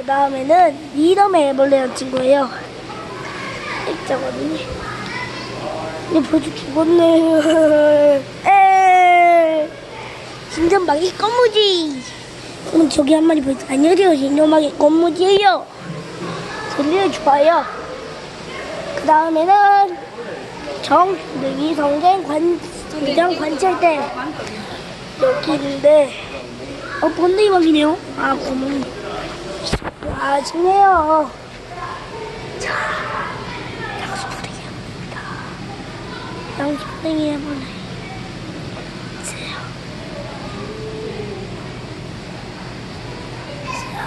그 다음에는 이름의 애벌레라는 친구예요. 액자거든요. 근데 벌써 죽었네. 에 진정막이 꽃무지. 그럼 저기 한 마리 벌써 안녕하세요. 진정막이 꽃무지예요. 소리를 좋아요. 그 다음에는 정능이 성장 관 성장 관찰대 여기 있는데 어 번데기밥이네요. 아 고문. 아 좋네요. 자 양수 푸딩이 해봅니다. 양수 푸딩이 해보네. 보세요.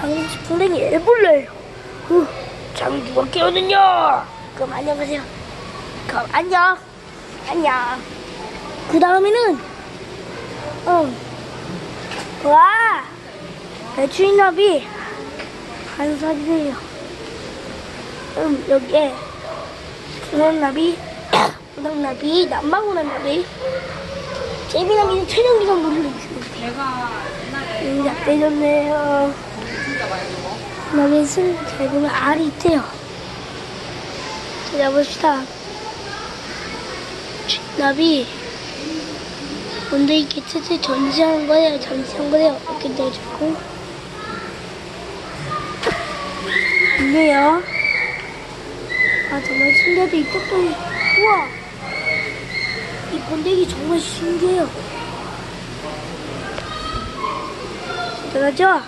양수 푸딩이 해볼래요. 후, 장주가 깨우는요. 그럼 안녕하세요. 그럼 안녕. 안녕. 그 다음에는, 응. 와! 배추인나비 한살이래요. 음, 여기에 분홍나비, 분홍나비, 남방분홍나비, 제비나비는 최종기간 물을 주세요. 내가 옛날에 많이 먹어. 나비 술잘 보면 알이 있대요. 찾아봅시다. 나비 뭔데 이게 뜻을 전시한 거예요? 전시한 거예요? 이렇게 내주고 있네요. 아 정말 신기하다 이 똑똑이 우와 이 번데기 정말 신기해요. 대단하죠?